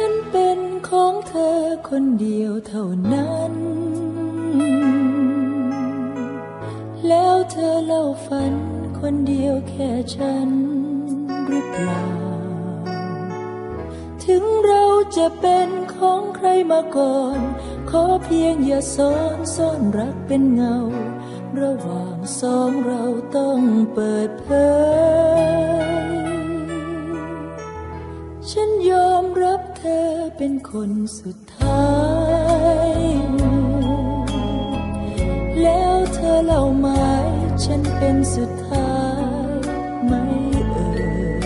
ฉันเป็นของเธอคนเดียวเท่านั้น แล้วเธอเล่าฝันคนเดียวแค่ฉันหรือเปล่า ถึงเราจะเป็นของใครมาก่อน ขอเพียงอย่าซ่อนซ่อนรักเป็นเงา ระหว่างสองเราต้องเปิดเผยฉันยอมรับ เธอเป็นคนสุดท้าย แล้วเธอเล่าหมายฉันเป็นสุดท้ายไม่เอ่ย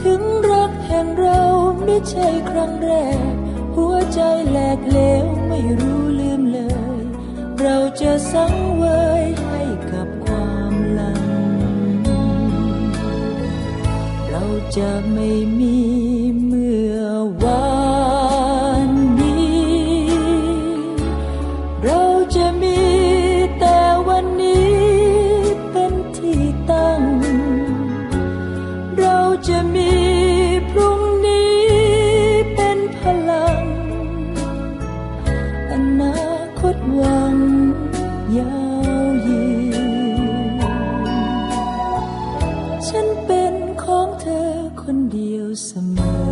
ถึงรักแห่งเราไม่ใช่ครั้งแรก หัวใจแหลกเหลวไม่รู้ลืมเลย เราจะสังเวยให้กับความหลัง เราจะไม่มี คตวังยาวยืนฉันเป็นของเธอคนเดียวเสมอ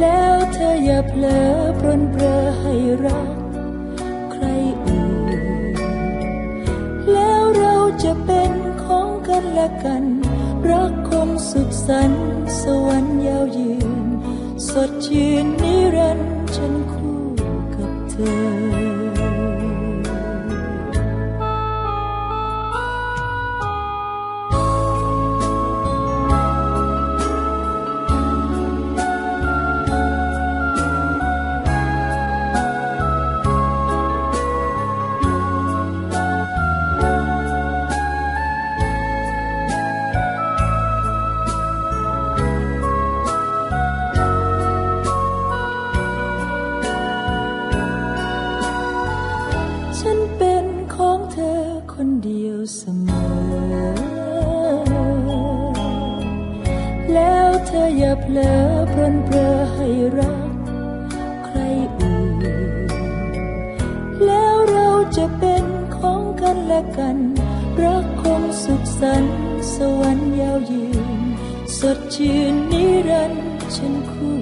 แล้วเธออย่าเผลอปรนเปรอให้รักใครอื่น แล้วเราจะเป็นของกันและกัน รักคงสุขสันต์สวรรค์ยาวยืน สดชื่นนิรันดร์ฉันคู่กับเธอ คนเดียวเสมอ แล้วเธออย่าเผลอปรนเปรอให้รักใครอื่น แล้วเราจะเป็นของกันและกัน รักคงสุขสันต์สวรรค์ยาวยืน สดชื่นนิรันดร์ฉันคู่